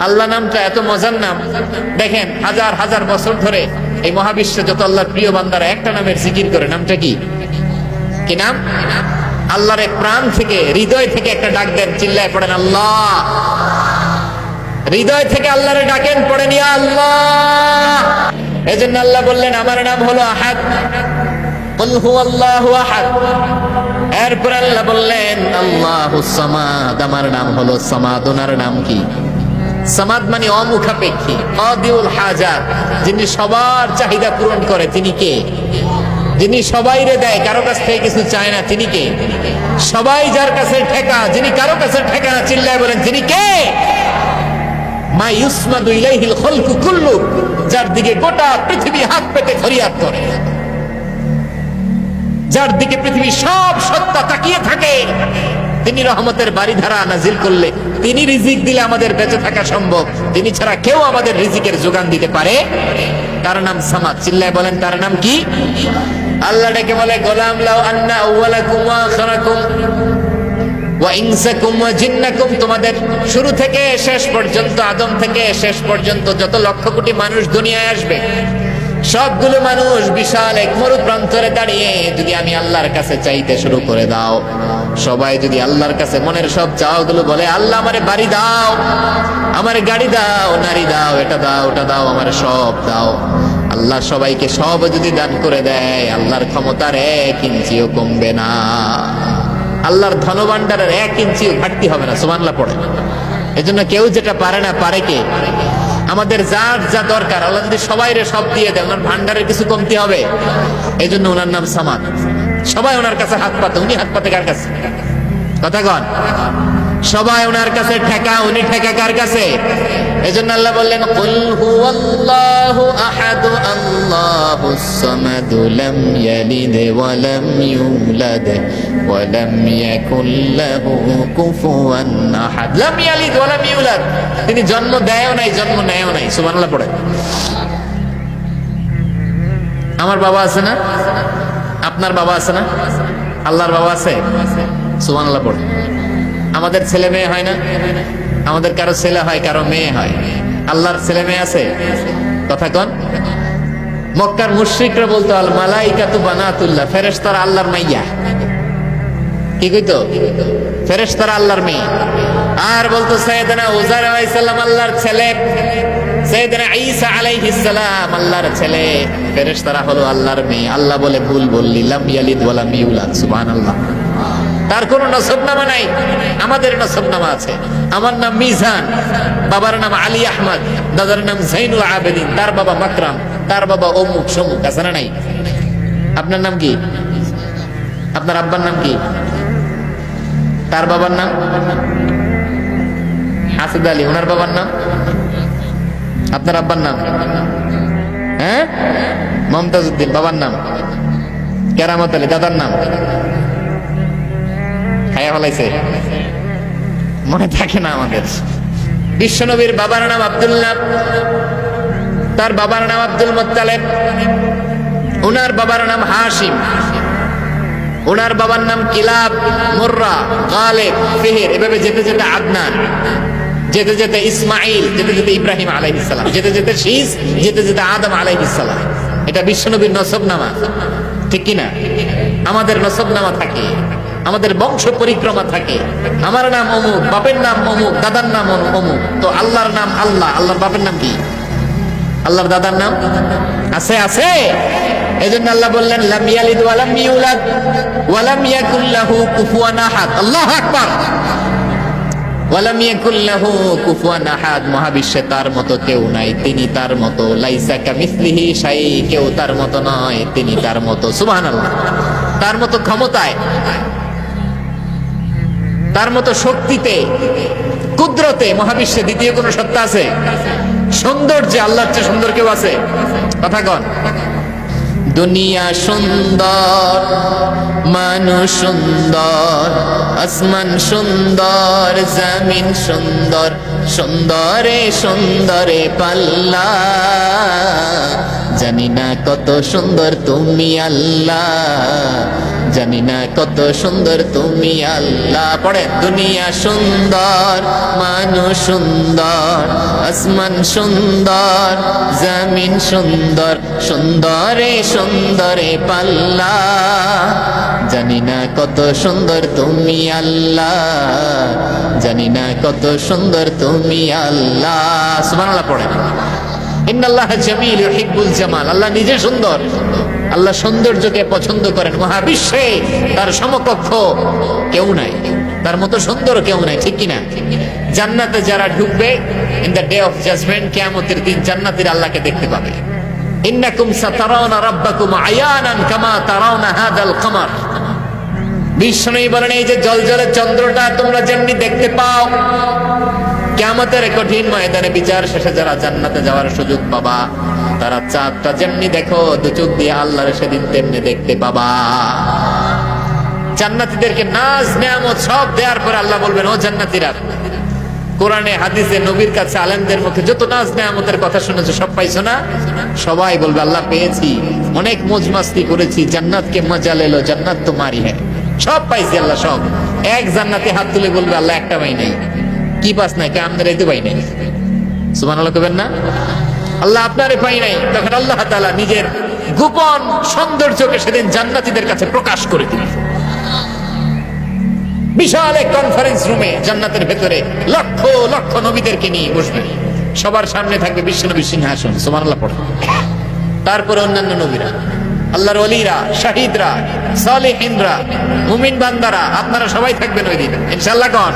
আল্লাহ নামটা এত মজার নাম। দেখেন, হাজার হাজার বছর ধরে এই মহাবিশ্বে যত আল্লাহর প্রিয় বান্দারা একটা নামের জিকির করে, নামটা কি? কি নাম? আল্লাহর এক প্রাণ থেকে, হৃদয় থেকে একটা ডাক দেন, চিল্লায় পড়েন, আল্লাহ। হৃদয় থেকে আল্লাহরে ডাকেন, পড়েন, ইয়া আল্লাহ। এজন্য আল্লাহ বললেন, আমার নাম হলো আহাদ। কুল হুয়াল্লাহু আহাদ। এরপর আল্লাহ বললেন আল্লাহুস সামাদ। আমার নাম হলো সামাদ, ওনার নাম কি? সামাদ মানে অমুখাপেক্ষী হাজাত যিনি সবার চাহিদা পূরণ করে, তিনি কে? যিনি সবাইরে দেয়, কারও কাছ থেকে কিছু চায় না, তিনি কে? সবাই যার কাছে ঠেকা, যিনি কারও কাছে ঠেকা না, চিল্লায় বলেন, তিনি কে? মা ইউসমাদু ইলাইহিল খলকু কুল্লু, যার দিকে গোটা পৃথিবী হাত পেতে ফরিয়াদ করে। যার দিকে পৃথিবী সব সত্তা তাকিয়ে থাকে তিনি রহমতের বাড়ি ধারা নাজিল করলে, তিনি রিজিক দিলে আমাদের বেঁচে থাকা সম্ভব। তিনি ছাড়া কেউ আমাদের রিজিকের যোগান দিতে পারে? তার নাম সামাদ। চিল্লায় বলেন, তার নাম কি? আল্লাহ ডেকে বলে, গোলাম লাউ আন্না আউওয়ালাকুম ওয়া জিন্নাকুম। তোমাদের শুরু থেকে শেষ পর্যন্ত, আদম থেকে শেষ পর্যন্ত যত লক্ষ কোটি মানুষ দুনিয়ায় আসবে সবগুলো মানুষ বিশাল এক মরু প্রান্তরে দাঁড়িয়ে যদি আমি আল্লাহর কাছে চাইতে শুরু করে দাও, সবাই যদি আল্লাহর কাছে মনের সব চাওয়াগুলো বলে, আল্লাহ আমারে বাড়ি দাও, আমারে গাড়ি দাও, নারী দাও, এটা দাও, ওটা দাও, আমার সব দাও। আল্লাহ সবাইকে সব যদি দান করে দেয়, আল্লাহর ক্ষমতার এক ইঞ্চিও কমবে না। আল্লাহর ধনভাণ্ডারের এক ইঞ্চিও ঘাটতি হবে না সুমানলা পড়ে। এজন্য কেউ যেটা পারে না, পারে কে? আমাদের যার যা দরকার, আল্লাহ যদি সবাই রে সব দিয়ে দেয় ওনার ভান্ডারের কিছু কমতি হবে। এই জন্য ওনার নাম সামাদ। সবাই ওনার কাছে হাত পাতে। উনি হাত পাতে কার কাছে? কথা কন। সবাই ওনার কাছে ঠেকা, উনি ঠেকা কার কাছে? এই জন্য আল্লাহ বললেন, কুল হুয়াল্লাহু আহাদ ইয়ালিদ ওয়া লাম ইউলাদ ওয়া লাম ইয়াকুল লাহু কুফুয়ান আহাদ লাম ইয়ালিদ ওয়া লাম ইউলাদ তিনি জন্ম দেয়ও নাই, জন্ম নেয়ও নাই। সুবহানাল্লাহ পড়ে। আমার বাবা আছে না? আপনার বাবা আছে না? আল্লাহর বাবা আছে? সুবহানাল্লাহ পড়ে। আমাদের ছেলে মেয়ে হয় না? আমাদের কারও ছেলে হয়, কারও মেয়ে হয়। আল্লাহর ছেলে মেয়ে আছে? কথা কন। মক্কার মুশ্রিকরা বলতো, আল মালাইকা তু বানাতুল্লাহ, ফেরেশতারা আল্লাহর মাইয়া। কি কইতো? ফেরেশতারা আল্লাহর মেয়ে। আর বলতো সৈয়দনা উজার আলাইহিসসালাম আল্লাহর ছেলে। সৈয়দনা ঈসা আলাইহিস সালাম আল্লাহর ছেলে। ফেরেশতারা হলো আল্লাহর মেয়ে। আল্লাহ বলে, ভুল বললি, লাম ইয়ালিদ ওয়া লাম ইউলাদ। সুবহানাল্লাহ। তার কোন নসবনামা নাই। আমাদের নসবনামা আছে। আমার নাম মিজান, বাবার নাম আলী আহমদ, দাদার নাম জাইনুল আবেদিন, তার বাবা মাকরাম। তার বাবা অমুক সমুক, আছে না নাই? আপনার নাম কি? আপনার আব্বার নাম কি? তার বাবার নাম? হাসিদ আলী, ওনার বাবার নাম? আপনার আব্বার নাম? হ্যাঁ? মমতাজ উদ্দিন বাবার নাম? কেরামত আলী, দাদার নাম? খায়া ফলাইছে। মনে থাকে না আমাদের। বিশ্বনবীর বাবার নাম আব্দুল্লাহ তার বাবার নাম আব্দুল মোত্তালেব। ওনার বাবার নাম হাসিম ওনার বাবার নাম কিলাব, মুর্রা, গালেব, ফেহের। এভাবে যেতে যেতে আদনান, যেতে যেতে ইসমাইল যেতে যেতে ইব্রাহিম আলাইহিসসালাম যেতে যেতে শীষ, যেতে যেতে আদম আলাইহিসসালাম এটা বিশ্বনবীর নসবনামা। ঠিক কিনা? আমাদের নসবনামা থাকে। আমাদের বংশ পরিক্রমা থাকে। আমার নাম অমুক, বাপের নাম অমুক, দাদার নাম অমুক। তো আল্লাহর নাম আল্লাহ। আল্লাহর বাপের নাম কি? আল্লাহর দাদার নাম? আছে আছে। এজন্য আল্লাহ বললেন, লাম ইয়ালিদ ওয়া লাম ইউলাদ ওয়া লাম ইয়াকুল লাহু কুফুয়ান আহাদ। আল্লাহু আকবার। ওয়া লাম ইয়াকুল লাহু কুফুয়ান আহাদ। মহাবিশ্বে তার মতো কেউ নাই, তিনি তার মতো। লাইসা কামিসলিহি শাই, কেউ তার মতো নয়, তিনি তার মতো। সুবহানাল্লাহ। তার মতো ক্ষমতায়, তার মতো শক্তিতে, কুদরতে মহাবিশ্বে দ্বিতীয় কোন সত্তা আছে? সৌন্দর্যে আল্লাহর চেয়ে সুন্দর কেউ আছে? কথা কন। দুনিয়া সুন্দর, মানুষ সুন্দর, আসমান সুন্দর, জামিন সুন্দর, সুন্দরে সুন্দরে পাল্লা। জানি না কত সুন্দর তুমি আল্লাহ। জানি না কত সুন্দর তুমি আল্লাহ। পড়ে, দুনিয়া সুন্দর, মানুষ সুন্দর, আসমান সুন্দর, জমিন সুন্দর, সুন্দরে সুন্দরে পাল্লা। জানি না কত সুন্দর তুমি আল্লাহ। জানি না কত সুন্দর তুমি আল্লাহ। সুবহানাল্লাহ, পড়ে। ইন্নাল্লাহ জামিল ইউহিব্বুল জামাল। আল্লাহ নিজে সুন্দর। আল্লাহ সৌন্দর্যকে পছন্দ করেন। মহাবিশ্বে তার সমকক্ষ কেউ নাই। তার মতো সুন্দর কেউ নাই, ঠিক কিনা? জান্নাতে যারা ঢুকবে in the day of judgement কিয়ামতের দিন জান্নাতীরা আল্লাহকে দেখতে পাবে। ইন্নাকুম সাতারাউনা রাব্বাকুম আয়ানান কামা তারাউনা হাদাল কমার। বিষ্ণু বলেন, এই যে জলজলে চন্দ্রটা তোমরা যেমনি দেখতে পাও কেমতের কঠিন ময়দানে বিচার শেষে যারা জান্নাতে যাওয়ার সুযোগ পাবা, তারা চাঁদটা যেমনি দেখো দু চোখ দিয়ে আল্লাহর সেদিন তেমনি দেখতে পাবা। জান্নাতীদেরকে নাজ, নেয়ামত সব দেওয়ার পরে আল্লাহ বলবেন, ও জান্নাতীরা, কোরআনে, হাদিসে, নবীর কাছে, আলেমদের মুখে যত নাজ, নেয়ামতের কথা শুনেছো, সব পাইছো না? সবাই বলবে, আল্লাহ পেয়েছি, অনেক মোজ মাস্তি করেছি, জান্নাতকে মজা লেলো, জান্নাত তো মারি হ্যাঁ। সব পাইছি আল্লাহ, সব। এক জান্নাতে হাত তুলে বলবে, আল্লাহ একটা পাই নাই। কি পাস নাই? কে আমাদের এই তো পাই নাই? সুমান আল্লাহ কবেন না? আল্লাহ আপনারে পাই নাই। তখন আল্লাহ তাআলা নিজের গোপন সৌন্দর্যকে সেদিন জান্নাতীদের কাছে প্রকাশ করে দিলেন। বিশাল এক কনফারেন্স রুমে জান্নাতের ভেতরে লক্ষ লক্ষ নবীদেরকে নিয়ে বসবেন। সবার সামনে থাকবে বিশ্বনবী সিংহাসন। সুবহানাল্লাহ পড়ে। তারপরে অন্যান্য নবীরা। আল্লাহর অলিরা শাহিদরা, সালেহিনরা, মুমিন বান্দারা, আপনারা সবাই থাকবেন ওই দিন। ইনশাল্লাহ কন।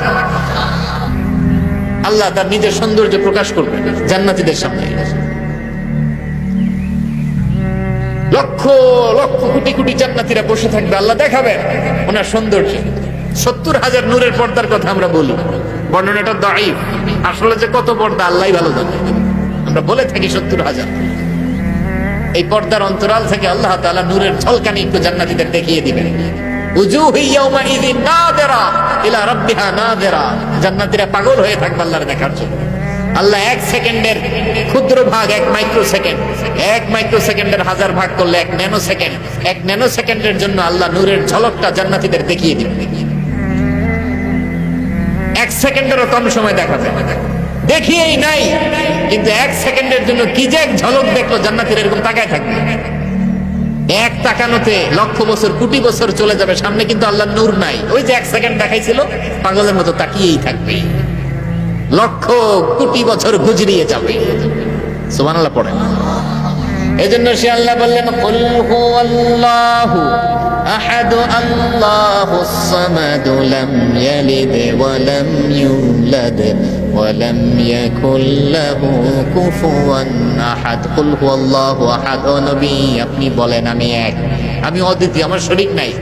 আল্লাহ তার নিজের সৌন্দর্য প্রকাশ করবে জান্নাতীদের সামনে। লক্ষ লক্ষ, কোটি কোটি জান্নাতীরা বসে থাকবে, আল্লাহ দেখাবেন ওনার সৌন্দর্য। সত্তর হাজার নূরের পর্দার কথা আমরা বলি। বর্ণনাটা দাইফ আসলে যে কত পর্দা আল্লাহ ভালো জানে। আমরা বলে থাকি সত্তর হাজার। এই পর্দার অন্তরাল থেকে আল্লাহ তাআলা নূরের ঝলকানি একটু জান্নাতীদের দেখিয়ে দিবেন। জান্নাতীরা পাগল হয়ে থাকবে দেখার জন্য। আল্লাহ এক সেকেন্ডের ক্ষুদ্র ভাগ, এক মাইক্রো সেকেন্ড এক মাইক্রো সেকেন্ডের হাজার ভাগ করলে এক ন্যানো সেকেন্ড এক ন্যানো সেকেন্ডের জন্য নূরের ঝলকটা জান্নাতীদের দেখিয়ে দিবে। এক সেকেন্ডেরও কম সময় দেখাবে দেখিয়েই নাই, কিন্তু এক সেকেন্ডের জন্য কি যে এক ঝলক দেখল জান্নাতীর এরকম তাকায় থাকবে। এক তাকানোতে লক্ষ বছর, কোটি বছর চলে যাবে, সামনে কিন্তু আল্লাহ নূর নাই। ওই যে এক সেকেন্ড দেখাইছিল, পাগলের মতো তাকিয়েই থাকবে। লক্ষ কোটি বছর গুজরিয়ে যাবে। সুবহানাল্লাহ, পড়েন। এজন্য সে আল্লাহ বললেন, কুল হুয়াল্লাহু আহাদ আল্লাহুস সামাদ লাম ইয়ালিদ ওয়া লাম ইউলাদ ওয়া লাম ইয়াকুল লাহু কুফুয়ান আহাদ। কুল হুয়াল্লাহু আহাদ। ও নবী, আপনি বলেন, আমি এক। আমি অদ্বিতীয়, আমার শরীক নাই।